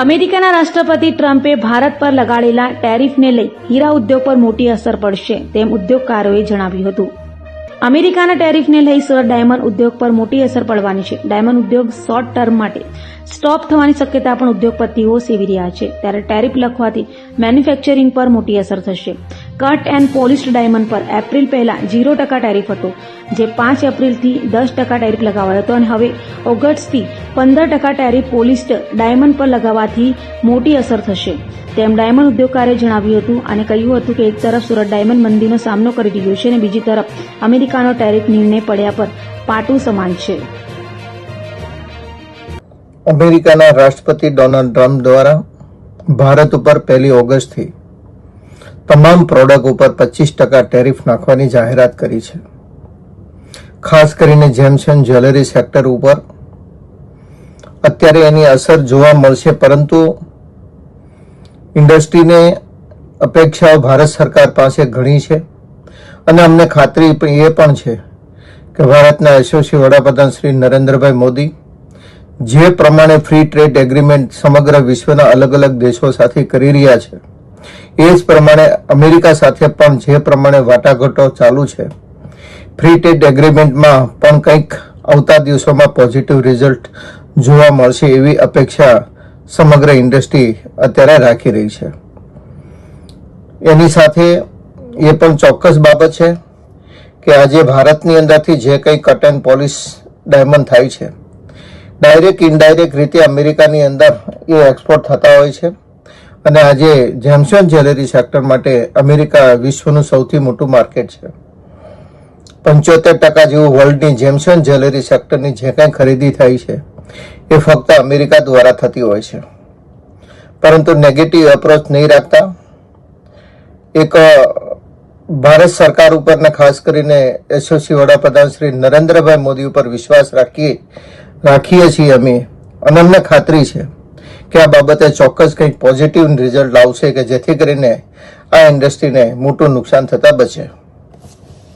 અમેરિકાના રાષ્ટ્રપતિ ટ્રમ્પે ભારત પર લગાડેલા ટેરિફને લઈ હીરા ઉદ્યોગ પર મોટી અસર પડશે તેમ ઉદ્યોગકારોએ જણાવ્યું હતું. અમેરિકાના ટેરિફને લઈ સર ડાયમંડ ઉદ્યોગ પર મોટી અસર પડવાની છે. ડાયમંડ ઉદ્યોગ શોર્ટ ટર્મ માટે સ્ટોપ થવાની શક્યતા પણ ઉદ્યોગપતિઓ સેવી રહ્યા છે. ત્યારે ટેરિફ લખવાથી મેન્યુફેક્ચરિંગ પર મોટી અસર થશે. કટ એન્ડ પોલિશ્ડ ડાયમંડ પર એપ્રિલ પહેલા ઝીરો ટકા ટેરિફ હતો, જે પાંચ એપ્રિલથી દસ ટકા ટેરિફ લગાવાયો હતો અને હવે ઓગસ્ટથી પંદર ટકા ટેરિફ પોલિશ્ડ ડાયમંડ પર લગાવવાથી મોટી અસર થશે. તેમ ડાયમંડ ઉદ્યોગકારે જણાવ્યું હતું અને કહ્યું હતું કે એક તરફ સુરત ડાયમંડ મંદીનો સામનો કરી રહ્યું છે અને બીજી તરફ અમેરિકાનો ટેરિફ નિર્ણય પડ્યા પર પાટું સમાન છે. અમેરિકાના રાષ્ટ્રપતિ ડોનાલ્ડ ટ્રમ્પ દ્વારા ભારત ઉપર પહેલી ઓગસ્ટથી તમામ પ્રોડક્ટ ઉપર પચીસ ટકા ટેરિફ નાખવાની જાહેરાત કરી છે. ખાસ કરીને જેમ્સ જ્વેલરી સેક્ટર ઉપર અત્યારે એની અસર જોવા મળશે, પરંતુ ઇન્ડસ્ટ્રીને અપેક્ષાઓ ભારત સરકાર પાસે ઘણી છે અને અમને ખાતરી એ પણ છે કે ભારતના યશસ્વી વડાપ્રધાન શ્રી નરેન્દ્રભાઈ મોદી જે પ્રમાણે ફ્રી ટ્રેડ એગ્રીમેન્ટ સમગ્ર વિશ્વના અલગ અલગ દેશો સાથે કરી રહ્યા છે. એ જ પ્રમાણે અમેરિકા સાથે પણ જે પ્રમાણે વાટાઘાટો ચાલુ છે ફ્રી ટ્રેડ એગ્રીમેન્ટમાં પણ કંઈક આવતા દિવસોમાં પોઝિટિવ રિઝલ્ટ જોવા મળશે એવી અપેક્ષા સમગ્ર ઇન્ડસ્ટ્રી અત્યારે રાખી રહી છે. એની સાથે એ પણ ચોક્કસ બાબત છે કે આજે ભારતની અંદરથી જે કંઈ કટ એન્ડ પોલિશ ડાયમંડ થાય છે ડાયરેક્ટ ઇનડાયરેક્ટ રીતે અમેરિકાની અંદર એ એક્સપોર્ટ થતા હોય છે. અને આજે જેમ્સન જ્વેલરી સેક્ટર માટે અમેરિકા વિશ્વનું સૌથી મોટું માર્કેટ છે. પંચોતેર ટકા જેવું વર્લ્ડની જેમ્સન જ્વેલરી સેક્ટરની જે કાંઈ ખરીદી થાય છે, એ ફક્ત અમેરિકા દ્વારા થતી હોય છે. પરંતુ નેગેટિવ એપ્રોચ નહીં રાખતા. એક ભારત સરકાર ઉપર ને ખાસ કરીને એસોસી વડાપ્રધાન શ્રી નરેન્દ્રભાઈ મોદી ઉપર વિશ્વાસ રાખીએ રાખીએ છીએ અમે. અને અમને ખાતરી છે. કે આ બાબતે ચોક્કસ કંઈક પોઝિટિવ રિઝલ્ટ લાવશે કે જેથી કરીને આ ઇન્ડસ્ટ્રીને મોટું નુકસાન થતા બચે.